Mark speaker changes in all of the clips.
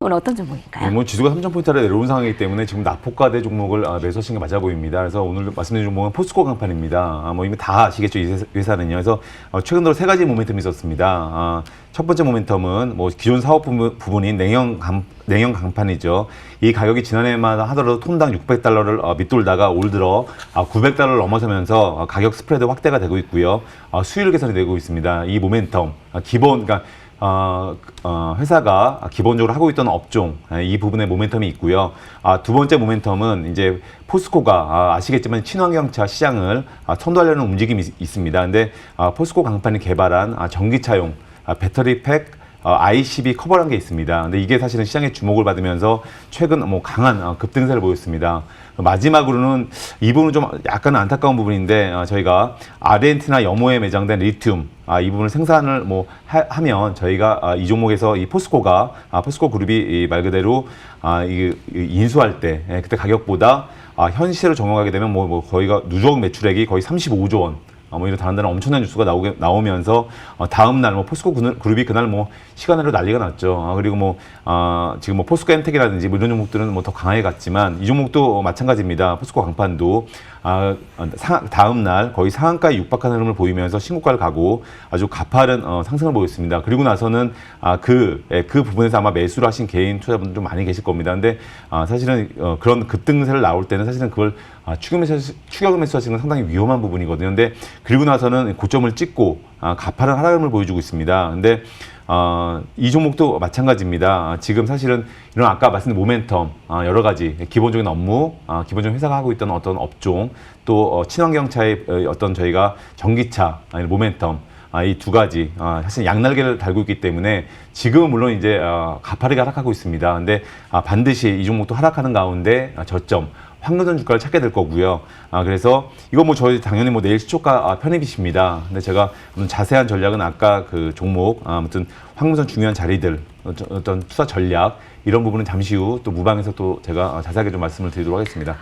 Speaker 1: 오늘 어떤 종목인가요?
Speaker 2: 뭐 지수가 3,000포인트 아래 내려온 상황이기 때문에 지금 낙폭과대 종목을 아, 매수하신 게 맞아 보입니다. 그래서 오늘 말씀드린 종목은 포스코 강판입니다. 아, 뭐 이미 다 아시겠죠, 이 회사- 회사는요. 그래서 어, 최근 들어 세 가지 모멘텀이 있었습니다. 아, 첫 번째 모멘텀은 뭐 기존 사업 부분, 부분인 냉형 강, 냉형 강판이죠. 이 가격이 지난해만 하더라도 톤당 600달러를 어, 밑돌다가 올 들어 아, 900달러를 넘어서면서 어, 가격 스프레드 확대가 되고 있고요. 어, 수율 개선이 되고 있습니다. 이 모멘텀, 아, 기본, 그러니까 어, 어, 회사가 기본적으로 하고 있던 업종 아, 이 부분에 모멘텀이 있고요. 아, 두 번째 모멘텀은 이제 포스코가 아, 아시겠지만 친환경차 시장을 아, 선도하려는 움직임이 있- 있습니다. 근데 아, 포스코 강판이 개발한 아, 전기차용 아, 배터리 팩 어, ICB 커버란 게 있습니다. 근데 이게 사실은 시장의 주목을 받으면서 최근 뭐 강한 어, 급등세를 보였습니다. 마지막으로는 이 부분은 좀 약간 안타까운 부분인데 어, 저희가 아르헨티나 염호에 매장된 리튬 아, 이 부분을 생산을 뭐 하, 면 저희가 아, 이 종목에서 이 포스코가 아, 포스코 그룹이 이 말 그대로 아, 이, 이 인수할 때 예, 그때 가격보다 아, 현실을 적용하게 되면 뭐, 뭐 거의가 누적 매출액이 거의 35조 원 어, 뭐 이런 다른다는 엄청난 뉴스가 나오게, 나오면서 어, 다음 날 뭐 포스코 그룹이 그날 뭐 시간으로 난리가 났죠. 아, 그리고 뭐 어, 지금 뭐 포스코 엔텍이라든지 뭐 이런 종목들은 뭐 더 강하게 갔지만 이 종목도 마찬가지입니다. 포스코 강판도 아, 다음 날 거의 상한가에 육박하는 흐름을 보이면서 신고가를 가고 아주 가파른 어, 상승을 보였습니다. 그리고 나서는 아, 그, 예, 그 부분에서 아마 매수를 하신 개인 투자분들 좀 많이 계실 겁니다. 근데 아, 사실은 어, 그런 급등세를 나올 때는 사실은 그걸 아, 추격 매수, 추격 매수하시는 건 상당히 위험한 부분이거든요. 근데 그리고 나서는 고점을 찍고 아, 가파른 하락을 보여주고 있습니다. 근데 어, 이 종목도 마찬가지입니다. 아, 지금 사실은 이런 아까 말씀드린 모멘텀 아, 여러 가지 기본적인 업무, 아, 기본적인 회사가 하고 있던 어떤 업종, 또 어, 친환경차의 어, 어떤 저희가 전기차 아니 모멘텀 아, 이 두 가지 아, 사실 양날개를 달고 있기 때문에 지금은 물론 이제 어, 가파르게 하락하고 있습니다. 근데 아, 반드시 이 종목도 하락하는 가운데 아, 저점 황금전 주가를 찾게 될 거고요. 아, 그래서 이거 뭐 저희 당연히 뭐 내일 시초가 아, 편입이십니다. 근데 제가 좀 자세한 전략은 아까 그 종목 아, 아무튼 황금전 중요한 자리들 어떤 투자 전략 이런 부분은 잠시 후 또 무방에서 또 제가 아, 자세하게 좀 말씀을 드리도록 하겠습니다.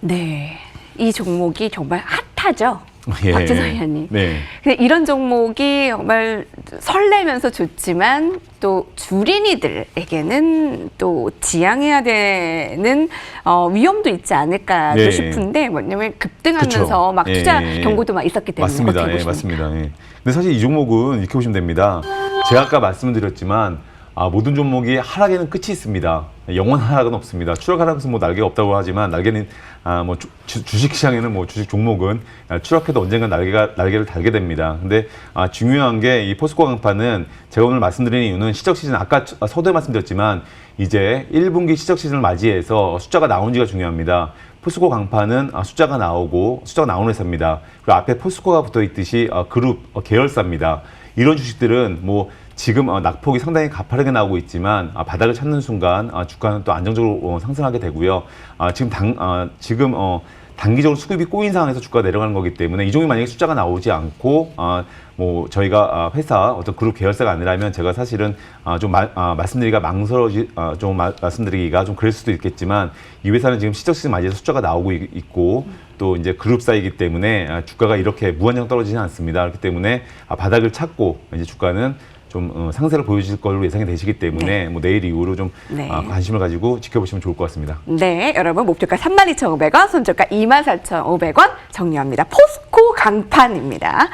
Speaker 1: 네. 이 종목이 정말 핫하죠.
Speaker 2: 예.
Speaker 1: 박재성 의원님.
Speaker 2: 네.
Speaker 1: 근데 이런 종목이 정말 설레면서 좋지만 또 주린이들에게는 또 지양해야 되는 어, 위험도 있지 않을까
Speaker 2: 네.
Speaker 1: 싶은데 뭐냐면 급등하면서
Speaker 2: 그쵸.
Speaker 1: 막
Speaker 2: 예,
Speaker 1: 투자
Speaker 2: 예, 예.
Speaker 1: 경고도 막 있었기 때문에
Speaker 2: 맞습니다. 예? 맞습니다. 예. 근데 사실 이 종목은 이렇게 보시면 됩니다. 제가 아까 말씀드렸지만 아, 모든 종목이 하락에는 끝이 있습니다. 영원 하락은 없습니다. 추락 하락은 뭐 날개가 없다고 하지만 날개는 아, 뭐 주, 식 시장에는 뭐 주식 종목은 아, 추락해도 언젠가 날개가 날개를 달게 됩니다. 근데 아, 중요한 게 이 포스코 강판은 제가 오늘 말씀드리는 이유는 시적 시즌 아까 저- 서두에 말씀드렸지만 이제 1분기 시적 시즌을 맞이해서 숫자가 나온지가 중요합니다. 포스코 강판은 아, 숫자가 나오고 숫자가 나오는 회사입니다. 그리고 앞에 포스코가 붙어 있듯이 어, 그룹 어, 계열사입니다. 이런 주식들은 뭐 지금 어, 낙폭이 상당히 가파르게 나오고 있지만 아, 바닥을 찾는 순간 아, 주가는 또 안정적으로 어, 상승하게 되고요. 아, 지금 당 아, 지금 어, 단기적으로 수급이 꼬인 상황에서 주가가 내려가는 거기 때문에 이 종이 만약에 숫자가 나오지 않고 아, 뭐 저희가 아, 회사 어떤 그룹 계열사가 아니라면 제가 사실은 아, 좀 마- 아, 말씀드리기가 망설어지 아, 좀 마- 말씀드리기가 좀 그럴 수도 있겠지만 이 회사는 지금 시적 시즌 맞이해서 숫자가 나오고 있- 있고 또 이제 그룹사이기 때문에 아, 주가가 이렇게 무한정 떨어지지는 않습니다. 그렇기 때문에 아, 바닥을 찾고 이제 주가는 좀 어, 상세를 보여주실 걸로 예상이 되시기 때문에 뭐 내일 이후로 좀
Speaker 1: 네.
Speaker 2: 아, 관심을 가지고 지켜보시면 좋을 것 같습니다.
Speaker 1: 네, 여러분 목표가 32,500원, 손절가 24,500원 정리합니다. 포스코 강판입니다.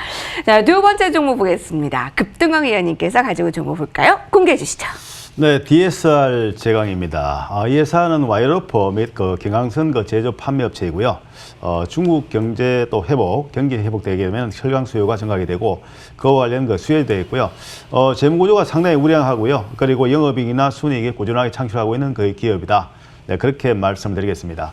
Speaker 1: 자, 두 번째 종목 보겠습니다. 급등왕 의원님께서 가지고 종목 볼까요? 공개해 주시죠.
Speaker 3: 네, DSR 제강입니다. 아, 이 회사는 와이어러퍼 및 그 경강선 그 제조 판매 업체이고요. 어, 중국 경제 또 회복, 경기 회복되게 되면 혈강 수요가 증가하게 되고 그와 관련 그 수혜도 되어 있고요. 어, 재무 구조가 상당히 우량하고요. 그리고 영업이익이나 순이익이 꾸준하게 창출하고 있는 그 기업이다. 네, 그렇게 말씀드리겠습니다.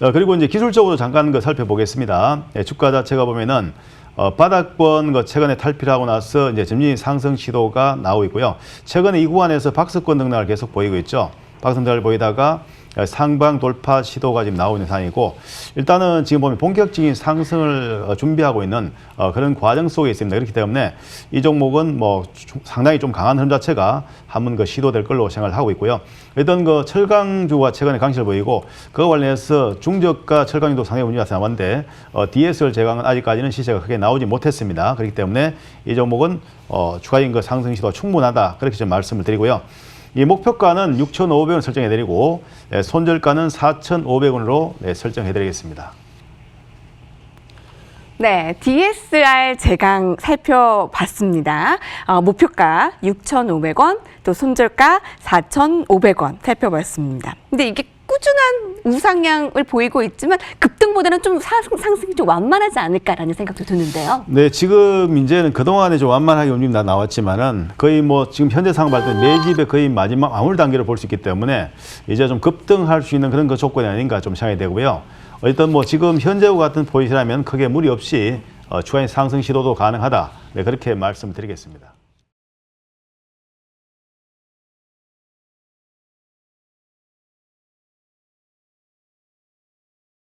Speaker 3: 어, 그리고 이제 기술적으로 잠깐 그 살펴보겠습니다. 네, 주가 자체가 보면은 어, 바닥권 그 최근에 탈피를 하고 나서 이제 점진 상승 시도가 나오고 있고요. 최근에 이 구간에서 박스권 등락을 계속 보이고 있죠. 박스 등락을 보이다가 상방 돌파 시도가 지금 나오고 있는 상황이고 일단은 지금 보면 본격적인 상승을 어, 준비하고 있는 어, 그런 과정 속에 있습니다. 그렇기 때문에 이 종목은 뭐 주- 상당히 좀 강한 흐름 자체가 한번 그 시도될 걸로 생각을 하고 있고요. 일단 그 철강주가 최근에 강세를 보이고 그와 관련해서 중저가 철강주도 상당히 문제가 나왔는데 어, DSR 제강은 아직까지는 시세가 크게 나오지 못했습니다. 그렇기 때문에 이 종목은 어, 추가적인 그 상승 시도가 충분하다 그렇게 좀 말씀을 드리고요. 이 목표가는 6,500원 설정해드리고 네, 손절가는 4,500원으로 네, 설정해드리겠습니다.
Speaker 1: 네, DSR 제강 살펴봤습니다. 어, 목표가 6,500원, 또 손절가 4,500원 살펴봤습니다. 근데 이게 꾸준한 우상향을 보이고 있지만 급등보다는 좀 상승, 상승이 좀 완만하지 않을까라는 생각도 드는데요.
Speaker 3: 네, 지금 이제는 그동안에 좀 완만하게 움직임 다 나왔지만은 거의 뭐 지금 현재 상황 봤을 때 매집의 거의 마지막 마무리 단계를 볼 수 있기 때문에 이제 좀 급등할 수 있는 그런 그 조건이 아닌가 좀 생각이 되고요. 어쨌든 뭐 지금 현재와 같은 포지션이라면 크게 무리 없이 어, 추가인 상승 시도도 가능하다. 네, 그렇게 말씀드리겠습니다.